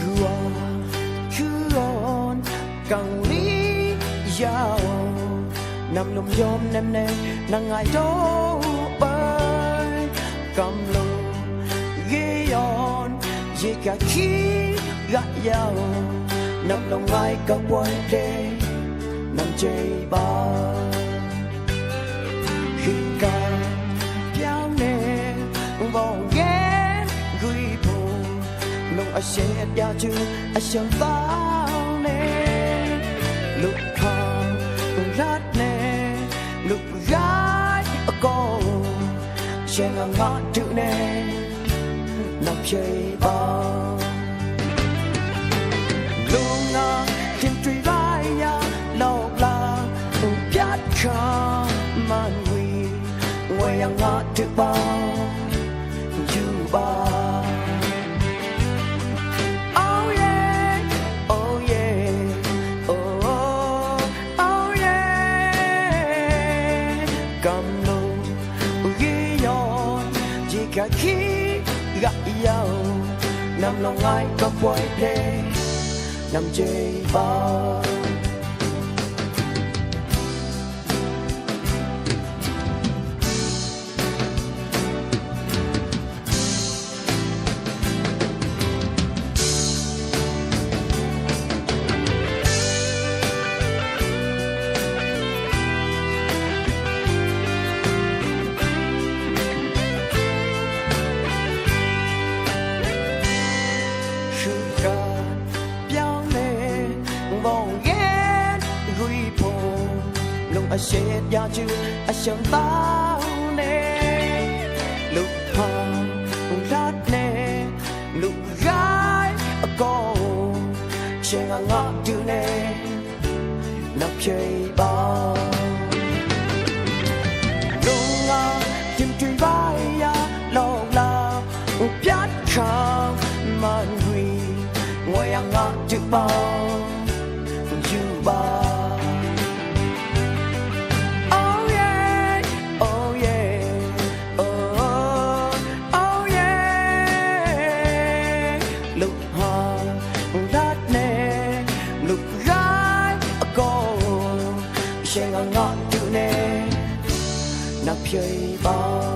그런강리야남놈염냄내낭아이도빨감로예언예가키가야남놈아이까보이대남제발အရှက်ပြချူအရှုံးပေါင်းနေလူခေါ်ဘလတ်နေလူရိုင်းအကုန်ရှင်ငါငါတူနေနောက်ပြေပါလုံငါတင်တွေ့ပါရလောက်လာဘုပြတ်ခါမန်ဝီဝေယငါတူပါ you are 間の上よ字書きが yêu nằm lòng ai có quay thế nằm chơi bao အရှက်ပြချူအရှံသားနေလူဟာဦးလာနေလူရိုင်းအကောရှင်ကငါတူနေနောက်ပြေပါလုံငါတင်တူပါရလောလာဦးပြတ်ခံမန်ဝီဝယံငါတူပါရှင်ကငါတူနေနောက်ပြေပါ